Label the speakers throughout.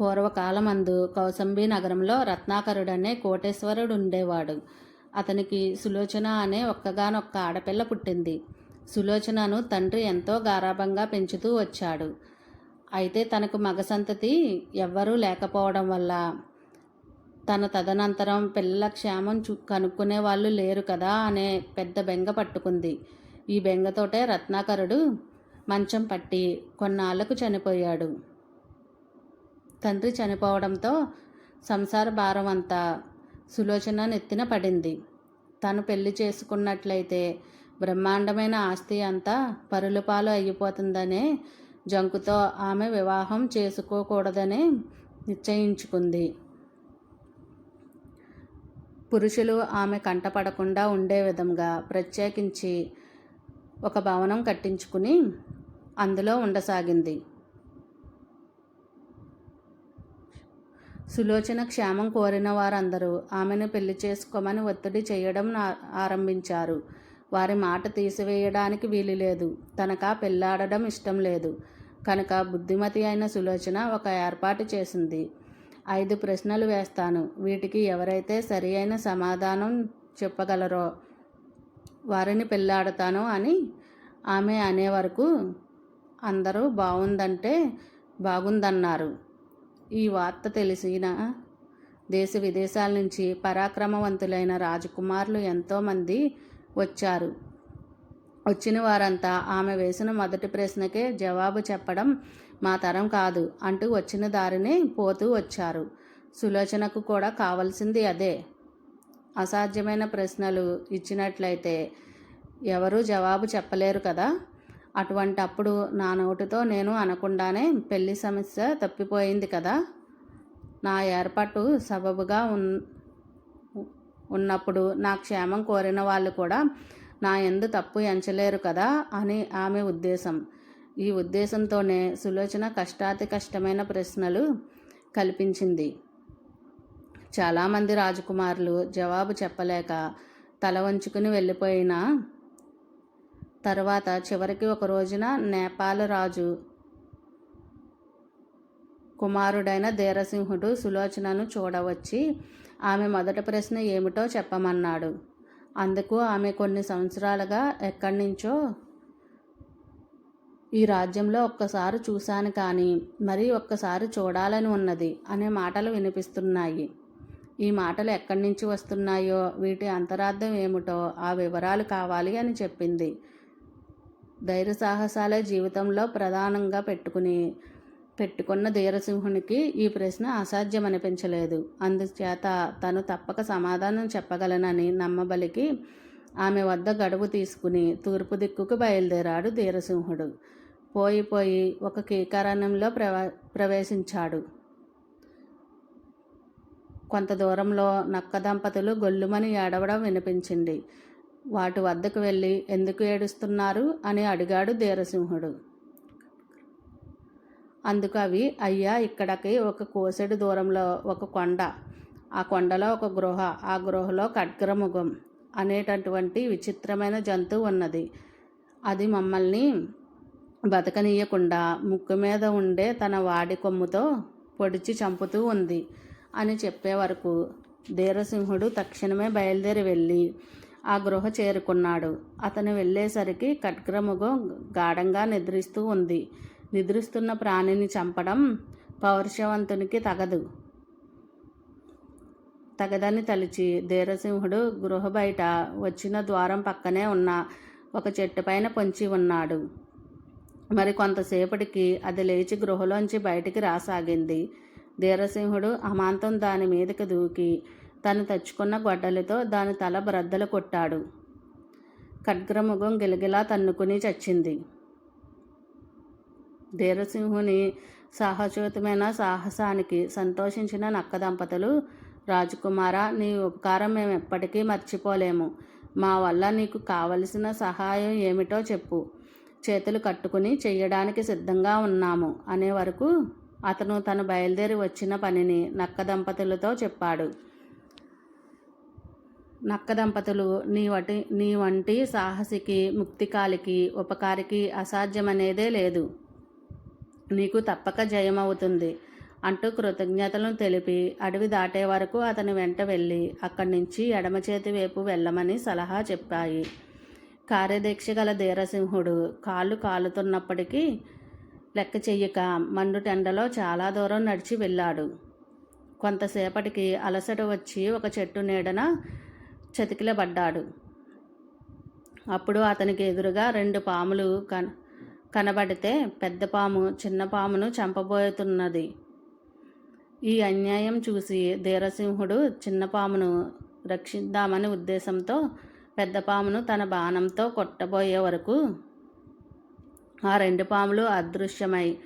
Speaker 1: పూర్వకాలమందు కౌసంబి నగరంలో రత్నాకరుడనే కోటేశ్వరుడు ఉండేవాడు అతనికి సులోచన అనే ఒక్కగానొక్క ఆడపిల్ల పుట్టింది. సులోచనను తండ్రి ఎంతో గారాభంగా పెంచుతూ వచ్చాడు. అయితే తనకు మగ సంతతి ఎవ్వరూ లేకపోవడం వల్ల తన తదనంతరం పిల్లల క్షేమం చూ కనుక్కునే వాళ్ళు లేరు కదా అనే పెద్ద బెంగ పట్టుకుంది. ఈ బెంగతోటే రత్నాకరుడు మంచం పట్టి కొన్నాళ్ళకు చనిపోయాడు. తండ్రి చనిపోవడంతో సంసార భారం అంతా సులోచన నెత్తిన పడింది. తను పెళ్ళి చేసుకున్నట్లయితే బ్రహ్మాండమైన ఆస్తి అంతా పరులపాలు అయిపోతుందనే జంకుతో ఆమె వివాహం చేసుకోకూడదని నిశ్చయించుకుంది. పురుషులు ఆమె కంటపడకుండా ఉండే విధంగా ప్రత్యేకించి ఒక భవనం కట్టించుకుని అందులో ఉండసాగింది. సులోచన క్షేమం కోరిన వారందరూ ఆమెను పెళ్ళి చేసుకోమని ఒత్తిడి చేయడం ఆరంభించారు. వారి మాట తీసివేయడానికి వీలు లేదు. తనక పెళ్ళాడడం ఇష్టం లేదు. కనుక బుద్ధిమతి అయిన సులోచన ఒక ఏర్పాటు చేసింది. ఐదు ప్రశ్నలు వేస్తాను. వీటికి ఎవరైతే సరి అయిన సమాధానం చెప్పగలరో వారిని పెళ్ళాడతాను అని ఆమె అనే వరకు అందరూ బాగుందంటే బాగుందన్నారు. ఈ వార్త తెలిసిన దేశ విదేశాల నుంచి పరాక్రమవంతులైన రాజకుమారులు ఎంతోమంది వచ్చారు. వచ్చిన వారంతా ఆమె వేసిన మొదటి ప్రశ్నకే జవాబు చెప్పడం మా తరం కాదు అంటూ వచ్చిన దారినే పోతూ వచ్చారు. సులోచనకు కూడా కావలసింది అదే. అసాధ్యమైన ప్రశ్నలు ఇచ్చినట్లయితే ఎవరూ జవాబు చెప్పలేరు కదా? అటువంటి అప్పుడు నా నోటితో నేను అనకుండానే పెళ్ళి సమస్య తప్పిపోయింది కదా. నా ఏర్పాటు సబబుగా ఉన్ ఉన్నప్పుడు నా క్షేమం కోరిన వాళ్ళు కూడా నా ఎందు తప్పు ఎంచలేరు కదా అని ఆమె ఉద్దేశం. ఈ ఉద్దేశంతోనే సులోచన కష్టాతి కష్టమైన ప్రశ్నలు కల్పించింది. చాలామంది రాజకుమారులు జవాబు చెప్పలేక తల వంచుకుని వెళ్ళిపోయిన తర్వాత చివరికి ఒక రోజున నేపాల్ రాజు కుమారుడైన ధీరసింహుడు సులోచనను చూడవచ్చి ఆమె మొదటి ప్రశ్న ఏమిటో చెప్పమన్నాడు. అందుకు ఆమె కొన్ని సంవత్సరాలుగా ఎక్కడి నుంచో ఈ రాజ్యంలో ఒక్కసారి చూశాను కానీ మరీ ఒక్కసారి చూడాలని ఉన్నది అనే మాటలు వినిపిస్తున్నాయి. ఈ మాటలు ఎక్కడి నుంచి వస్తున్నాయో వీటి అంతరార్థం ఏమిటో ఆ వివరాలు కావాలి అని చెప్పింది. ధైర్య సాహసాలే జీవితంలో ప్రధానంగా పెట్టుకుని పెట్టుకున్న ధీరసింహునికి ఈ ప్రశ్న అసాధ్యమనిపించలేదు. అందుచేత తను తప్పక సమాధానం చెప్పగలనని నమ్మబలికి ఆమె వద్ద గడువు తీసుకుని తూర్పు దిక్కుకు బయలుదేరాడు ధీరసింహుడు. పోయి పోయి ఒక కీకారణ్యంలో ప్రవ ప్రవేశించాడు. కొంత దూరంలో నక్క దంపతులు గొల్లుమని ఏడవడం వినిపించింది. వాటి వద్దకు వెళ్ళి ఎందుకు ఏడుస్తున్నారు అని అడిగాడు ధీరసింహుడు. అందుకు అవి అయ్యా ఇక్కడికి ఒక కోసెడు దూరంలో ఒక కొండ ఆ కొండలో ఒక గృహ ఆ గృహలో ఖడ్గరముఖం అనేటటువంటి విచిత్రమైన జంతువు ఉన్నది. అది మమ్మల్ని బతకనీయకుండా ముక్కు మీద ఉండే తన వాడి కొమ్ముతో పొడిచి చంపుతూ ఉంది అని చెప్పే వరకు ధీరసింహుడు తక్షణమే బయలుదేరి వెళ్ళి ఆ గృహ చేరుకున్నాడు. అతను వెళ్ళేసరికి ఖడ్గముఖం గాఢంగా నిద్రిస్తూ ఉంది. నిద్రిస్తున్న ప్రాణిని చంపడం పౌరుషవంతునికి తగదు. తగదని తలిచి ధీరసింహుడు గృహ బయట వచ్చిన ద్వారం పక్కనే ఉన్న ఒక చెట్టు పైన పొంచి ఉన్నాడు. మరి కొంతసేపటికి అది లేచి గృహలోంచి బయటికి రాసాగింది. ధీరసింహుడు అమాంతం దాని మీదకి దూకి తను తెచ్చుకున్న గొడ్డలితో దాని తల బ్రద్దలు కొట్టాడు. ఖడ్గ్రముఖం గిలగిలా తన్నుకుని చచ్చింది. ధీరసింహుని సాహసోతమైన సాహసానికి సంతోషించిన నక్క దంపతులు రాజకుమార నీ ఉపకారం మేము ఎప్పటికీ మర్చిపోలేము. మా వల్ల నీకు కావలసిన సహాయం ఏమిటో చెప్పు. చేతులు కట్టుకుని చెయ్యడానికి సిద్ధంగా ఉన్నాము అనే వరకు అతను తను బయలుదేరి వచ్చిన పనిని నక్క దంపతులతో చెప్పాడు. నక్క దంపతులు నీ వటి నీ వంటి సాహసికి ముక్తికాలికి ఉపకారికి అసాధ్యమనేదే లేదు. నీకు తప్పక జయమవుతుంది. అంటూ కృతజ్ఞతలను తెలిపి అడవి దాటే వరకు అతని వెంట వెళ్ళి అక్కడి నుంచి ఎడమ చేతి వైపు వెళ్ళమని సలహా చెప్పాయి. కార్యదీక్ష గల ధీరసింహుడు కాళ్ళు కాలుతున్నప్పటికీ లెక్క చెయ్యక మండుటెండలో చాలా దూరం నడిచి వెళ్ళాడు. కొంతసేపటికి అలసట వచ్చి ఒక చెట్టు నీడన చతికిలబడ్డాడు. అప్పుడు అతనికి ఎదురుగా రెండు పాములు కన కనబడితే పెద్ద పాము చిన్న పామును చంపబోతున్నది. ఈ అన్యాయం చూసి ధీరసింహుడు చిన్న పామును రక్షిద్దామని ఉద్దేశంతో పెద్ద పామును తన బాణంతో కొట్టబోయే వరకు ఆ రెండు పాములు అదృశ్యమై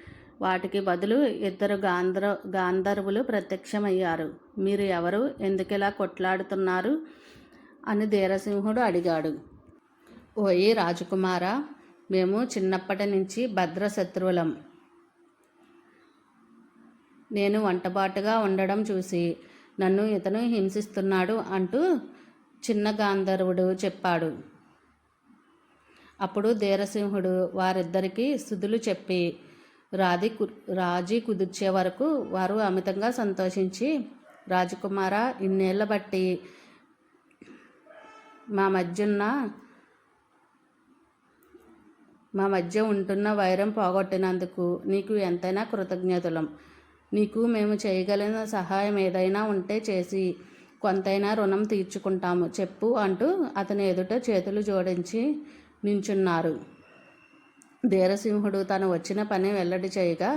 Speaker 1: వాటికి బదులు ఇద్దరు గాంధర్ గాంధర్వులు ప్రత్యక్షమయ్యారు. మీరు ఎవరు? ఎందుకిలా కొట్లాడుతున్నారు? అని ధీరసింహుడు అడిగాడు. ఓయి రాజకుమార మేము చిన్నప్పటి నుంచి భద్ర శత్రువులం నేను వంటబాటుగా ఉండడం చూసి నన్ను ఇతను హింసిస్తున్నాడు అంటూ చిన్న గాంధర్వుడు చెప్పాడు. అప్పుడు ధీరసింహుడు వారిద్దరికీ సుదులు చెప్పి రాది కు రాజీ కుదిర్చే వరకు వారు అమితంగా సంతోషించి రాజకుమార ఇన్నేళ్ళ బట్టి మా మధ్యన్న మా మధ్య ఉంటున్న వైరం పోగొట్టినందుకు నీకు ఎంతైనా కృతజ్ఞతలం. నీకు మేము చేయగలిగిన సహాయం ఏదైనా ఉంటే చేసి కొంతైనా రుణం తీర్చుకుంటాము చెప్పు అంటూ అతని ఎదుట చేతులు జోడించి నించున్నారు. ధీరసింహుడు తను వచ్చిన పని వెల్లడి చేయగా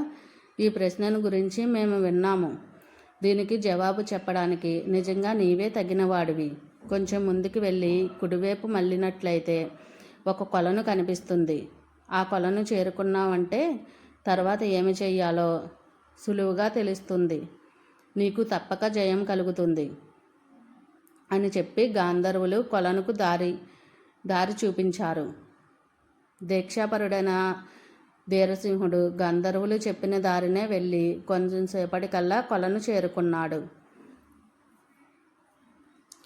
Speaker 1: ఈ ప్రశ్నను గురించి మేము విన్నాము. దీనికి జవాబు చెప్పడానికి నిజంగా నీవే తగినవాడివి. కొంచెం ముందుకు వెళ్ళి కుడివైపు మళ్ళినట్లయితే ఒక కొలను కనిపిస్తుంది. ఆ కొలను చేరుకున్నావంటే తర్వాత ఏమి చెయ్యాలో సులువుగా తెలుస్తుంది. నీకు తప్పక జయం కలుగుతుంది అని చెప్పి గాంధర్వులు కొలనుకు దారి దారి చూపించారు. దీక్షాపరుడైన ధీరసింహుడు గంధర్వులు చెప్పిన దారినే వెళ్ళి కొంచెం సేపటికల్లా కొలను చేరుకున్నాడు.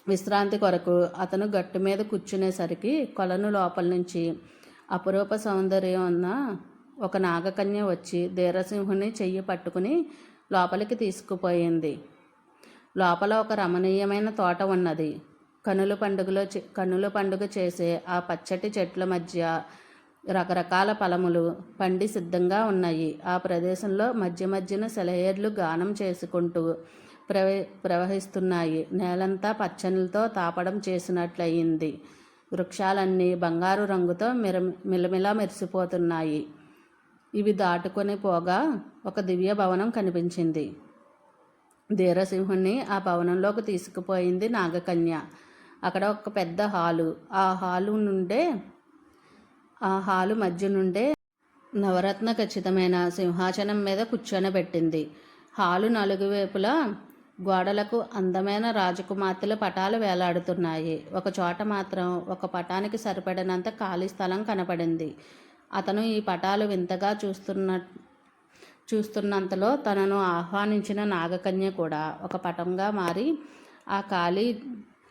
Speaker 1: విశ్రాంతి కొరకు అతను గట్టు మీద కూర్చునేసరికి కొలను లోపల నుంచి అపురూప సౌందర్యం ఉన్న ఒక నాగకన్య వచ్చి ధీరసింహుని చెయ్యి పట్టుకుని లోపలికి తీసుకుపోయింది. లోపల ఒక రమణీయమైన తోట ఉన్నది. కనుల పండుగలో కనుల పండుగ చేసే ఆ పచ్చటి చెట్ల మధ్య రకరకాల ఫలములు పండి సిద్ధంగా ఉన్నాయి. ఆ ప్రదేశంలో మధ్య మధ్యన సెలయేర్లు గానం చేసుకుంటూ ప్రవ ప్రవహిస్తున్నాయి. నేలంతా పచ్చనిలతో తాపడం చేసినట్లయింది. వృక్షాలన్నీ బంగారు రంగుతో మిర మిలమిలా మెరిసిపోతున్నాయి. ఇవి దాటుకొని పోగా ఒక దివ్య భవనం కనిపించింది. ధీరసింహుణ్ణి ఆ భవనంలోకి తీసుకుపోయింది నాగకన్య. అక్కడ ఒక పెద్ద హాలు. ఆ హాలు నుండే ఆ హాలు మధ్య నుండే నవరత్న ఖచ్చితమైన సింహాసనం మీద కూర్చొనబెట్టింది హాలు నలుగు వైపులా గోడలకు అందమైన రాజకుమార్తెల పటాలు వేలాడుతున్నాయి. ఒక చోట మాత్రం ఒక పటానికి సరిపడినంత ఖాళీ స్థలం కనపడింది. అతను ఈ పటాలు వింతగా చూస్తున్న చూస్తున్నంతలో తనను ఆహ్వానించిన నాగకన్య కూడా ఒక పటంగా మారి ఆ ఖాళీ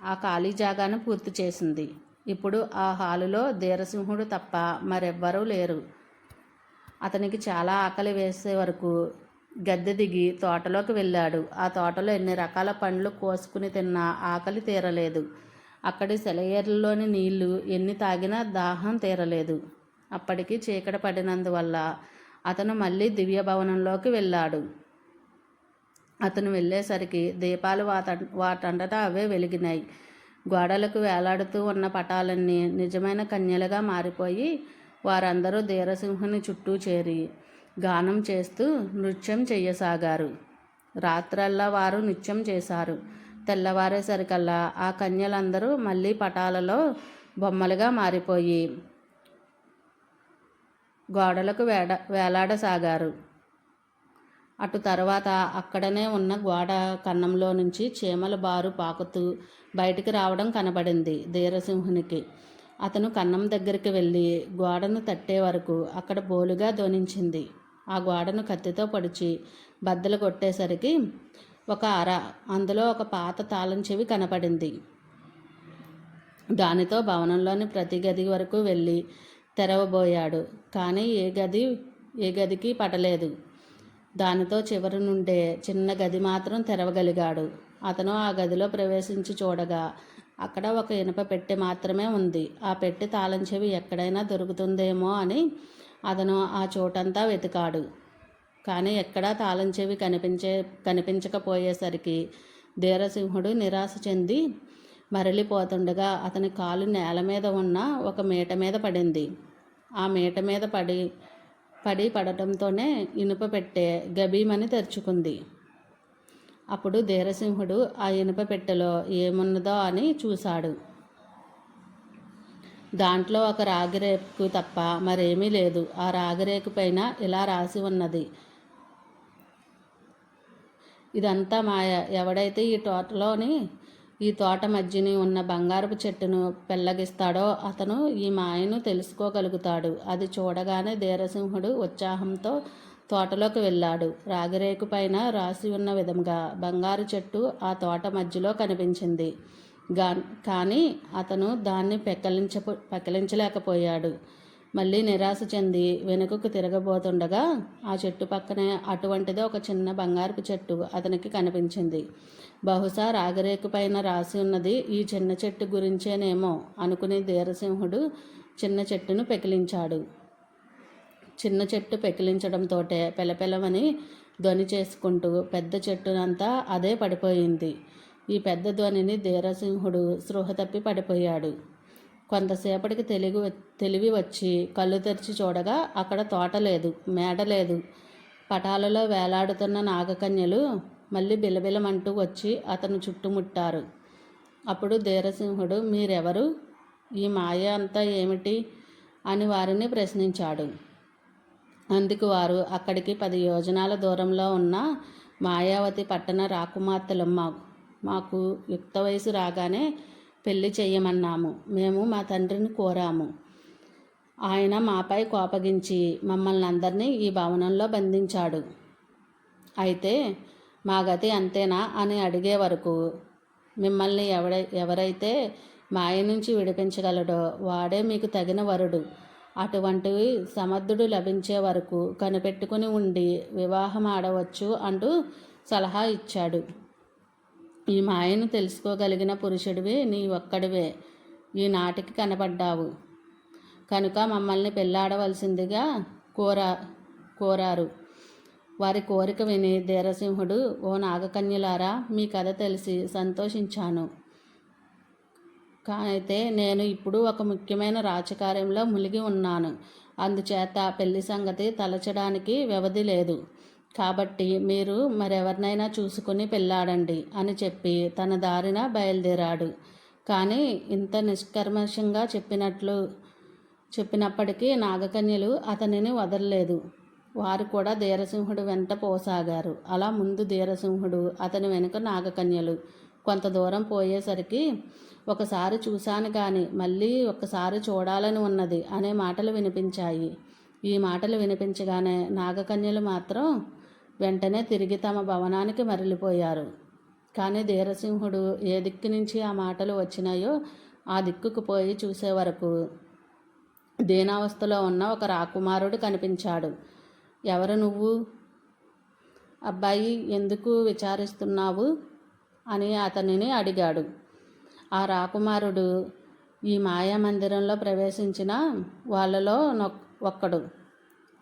Speaker 1: ఆ ఖాళీ జాగాను పూర్తి చేసింది. ఇప్పుడు ఆ హాలులో ధీరసింహుడు తప్ప మరెవ్వరూ లేరు. అతనికి చాలా ఆకలి వేసే వరకు గద్దె దిగి తోటలోకి వెళ్ళాడు. ఆ తోటలో ఎన్ని రకాల పండ్లు కోసుకుని తిన్నా ఆకలి తీరలేదు. అక్కడి సెలయేర్లలోని నీళ్ళు ఎన్ని తాగినా దాహం తీరలేదు. అప్పటికి చీకట పడినందువల్ల అతను మళ్ళీ దివ్య భవనంలోకి వెళ్ళాడు. అతను వెళ్ళేసరికి దీపాలు వాట వాటండట అవే వెలిగినాయి. గోడలకు వేలాడుతూ ఉన్న పటాలన్నీ నిజమైన కన్యలుగా మారిపోయి వారందరూ ధీరసింహుని చుట్టూ చేరి గానం చేస్తూ నృత్యం చేయసాగారు రాత్రల్లా వారు నృత్యం చేశారు. తెల్లవారేసరికల్లా ఆ కన్యలందరూ మళ్ళీ పటాలలో బొమ్మలుగా మారిపోయి గోడలకు వేడ వేలాడసాగారు. అటు తర్వాత అక్కడనే ఉన్న గోడ కన్నంలో నుంచి చీమల బారు పాకుతూ బయటికి రావడం కనబడింది ధీరసింహునికి. అతను కన్నం దగ్గరికి వెళ్ళి గోడను తట్టే వరకు అక్కడ బోలుగా ధ్వనించింది. ఆ గోడను కత్తితో పొడిచి బద్దలు కొట్టేసరికి ఒక అర అందులో ఒక పాత తాళం చెవి కనపడింది. దానితో భవనంలోని ప్రతి గది వరకు వెళ్ళి తెరవబోయాడు. కానీ ఏ గది ఏ గదికి పడలేదు దానితో చివరి నుండే చిన్న గది మాత్రం తెరవగలిగాడు. అతను ఆ గదిలో ప్రవేశించి చూడగా అక్కడ ఒక ఇనుప పెట్టె మాత్రమే ఉంది. ఆ పెట్టె తాళం చెవి ఎక్కడైనా దొరుకుతుందేమో అని అతను ఆ చోటంతా వెతికాడు. కానీ ఎక్కడా తాళం చెవి కనిపించే కనిపించకపోయేసరికి ధీరసింహుడు నిరాశ చెంది మరలిపోతుండగా అతని కాలు నేల మీద ఉన్న ఒక మీట మీద పడింది. ఆ మీట మీద పడి పడి పడటంతోనే ఇనుప పెట్టే గబీమని తెరుచుకుంది. అప్పుడు ధీరసింహుడు ఆ ఇనుప పెట్టెలో ఏమున్నదో అని చూశాడు. దాంట్లో ఒక రాగిరేకు తప్ప మరేమీ లేదు. ఆ రాగిరేకు పైన ఇలా రాసి ఉన్నది. ఇదంతా మాయ. ఎవడైతే ఈ తోటలోని ఈ తోట మధ్యని ఉన్న బంగారపు చెట్టును పెళ్ళగిస్తాడో అతను ఈ మాయను తెలుసుకోగలుగుతాడు. అది చూడగానే ధీరసింహుడు ఉత్సాహంతో తోటలోకి వెళ్ళాడు. రాగిరేకు పైన రాసి ఉన్న విధంగా బంగారు చెట్టు ఆ తోట మధ్యలో కనిపించింది. గా కానీ అతను దాన్ని పెక్కలించ పెక్కలించలేకపోయాడు మళ్ళీ నిరాశ చెంది వెనుకకు తిరగబోతుండగా ఆ చెట్టు పక్కనే అటువంటిదే ఒక చిన్న బంగారపు చెట్టు అతనికి కనిపించింది. బహుశా రాగరేకు పైన రాసి ఉన్నది ఈ చిన్న చెట్టు గురించేనేమో అనుకుని ధీరసింహుడు చిన్న చెట్టును పెకిలించాడు. చిన్న చెట్టు పెకిలించడంతోటే పెలపెలమని ధ్వని చేసుకుంటూ పెద్ద చెట్టునంతా అదే పడిపోయింది. ఈ పెద్ద ధ్వనిని ధీరసింహుడు స్పృహ తప్పి పడిపోయాడు. కొంతసేపటికి తెలివి తెలివి వచ్చి కళ్ళు తెరిచి చూడగా అక్కడ తోట లేదు మేడ లేదు. పటాలలో వేలాడుతున్న నాగకన్యలు మళ్ళీ బిలబిలమంటూ వచ్చి అతను చుట్టుముట్టారు. అప్పుడు ధీరసింహుడు మీరెవరు? ఈ మాయ అంతా ఏమిటి అని వారిని ప్రశ్నించాడు. అందుకు వారు అక్కడికి పది యోజనాల దూరంలో ఉన్న మాయావతి పట్టణ రాకుమార్తెలమ్మ మాకు యుక్త వయసు రాగానే పెళ్ళి చేయమన్నాము మేము మా తండ్రిని కోరాము. ఆయన మాపై కోపగించి మమ్మల్ని అందరినీ ఈ భవనంలో బంధించాడు. అయితే మా గతి అంతేనా అని అడిగే వరకు మిమ్మల్ని ఎవడ ఎవరైతే మాయ నుంచి విడిపించగలడో వాడే మీకు తగిన వరుడు. అటువంటివి సమర్థుడు లభించే వరకు కనిపెట్టుకుని ఉండి వివాహం ఆడవచ్చు అంటూ సలహా ఇచ్చాడు. ఈ మాయను తెలుసుకోగలిగిన పురుషుడివి నీ ఒక్కడివే. ఈనాటికి కనపడ్డావు. కనుక మమ్మల్ని పెళ్ళాడవలసిందిగా కోరా కోరారు. వారి కోరిక విని ధీరసింహుడు ఓ నాగకన్యలారా మీ కథ తెలిసి సంతోషించాను. అయితే నేను ఇప్పుడు ఒక ముఖ్యమైన రాజకార్యంలో మునిగి ఉన్నాను. అందుచేత పెళ్ళి సంగతి తలచడానికి వ్యవధి లేదు. కాబట్టి మీరు మరెవరినైనా చూసుకుని పెళ్ళాడండి అని చెప్పి తన దారిన బయలుదేరాడు. కానీ ఇంత నిష్కర్మషంగా చెప్పినట్లు చెప్పినప్పటికీ నాగకన్యలు అతనిని వదలలేదు. వారు కూడా ధీరసింహుడు వెంట పోసాగారు. అలా ముందు ధీరసింహుడు అతని వెనుక నాగకన్యలు. కొంత దూరం పోయేసరికి ఒకసారి చూశాను కానీ మళ్ళీ ఒకసారి చూడాలని ఉన్నది అనే మాటలు వినిపించాయి. ఈ మాటలు వినిపించగానే నాగకన్యలు మాత్రం వెంటనే తిరిగి తమ భవనానికి మరలిపోయారు. కానీ ధీరసింహుడు ఏ దిక్కు నుంచి ఆ మాటలు వచ్చినాయో ఆ దిక్కుకు పోయి చూసే వరకు దీనావస్థలో ఉన్న ఒక రాకుమారుడు కనిపించాడు. ఎవరు నువ్వు? అబ్బాయి ఎందుకు విచారిస్తున్నావు? అని అతనిని అడిగాడు. ఆ రాకుమారుడు ఈ మాయా మందిరంలో ప్రవేశించిన వాళ్ళలో ఒక్కడు.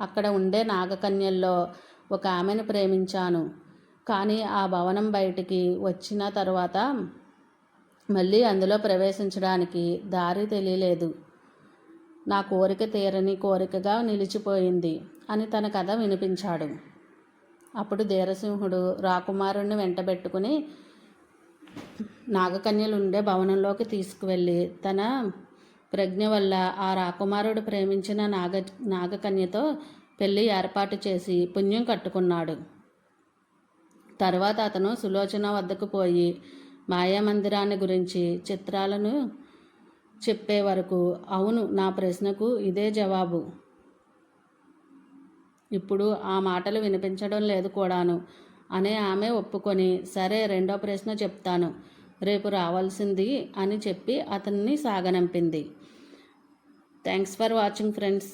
Speaker 1: అక్కడ ఉండే నాగకన్యల్లో ఒక ఆమెను ప్రేమించాను. కానీ ఆ భవనం బయటికి వచ్చిన తర్వాత మళ్ళీ అందులో ప్రవేశించడానికి దారి తెలియలేదు. నా కోరిక తీరని కోరికగా నిలిచిపోయింది అని తన కథ వినిపించాడు. అప్పుడు ధీరసింహుడు రాకుమారుణ్ణి వెంటబెట్టుకుని నాగకన్యలు ఉండే భవనంలోకి తీసుకువెళ్ళి తన ప్రజ్ఞ వల్ల ఆ రాకుమారుడు ప్రేమించిన నాగ నాగకన్యతో పెళ్ళి ఏర్పాటు చేసి పుణ్యం కట్టుకున్నాడు. తర్వాత అతను సులోచన వద్దకు పోయి మాయామందిరాన్ని గురించి చిత్రాలను చెప్పే వరకు అవును నా ప్రశ్నకు ఇదే జవాబు. ఇప్పుడు ఆ మాటలు వినిపించడం లేదు కూడాను. అనే ఆమె ఒప్పుకొని సరే రెండో ప్రశ్న చెప్తాను. రేపు రావాల్సింది అని చెప్పి అతన్ని సాగనంపింది. Thanks for watching friends.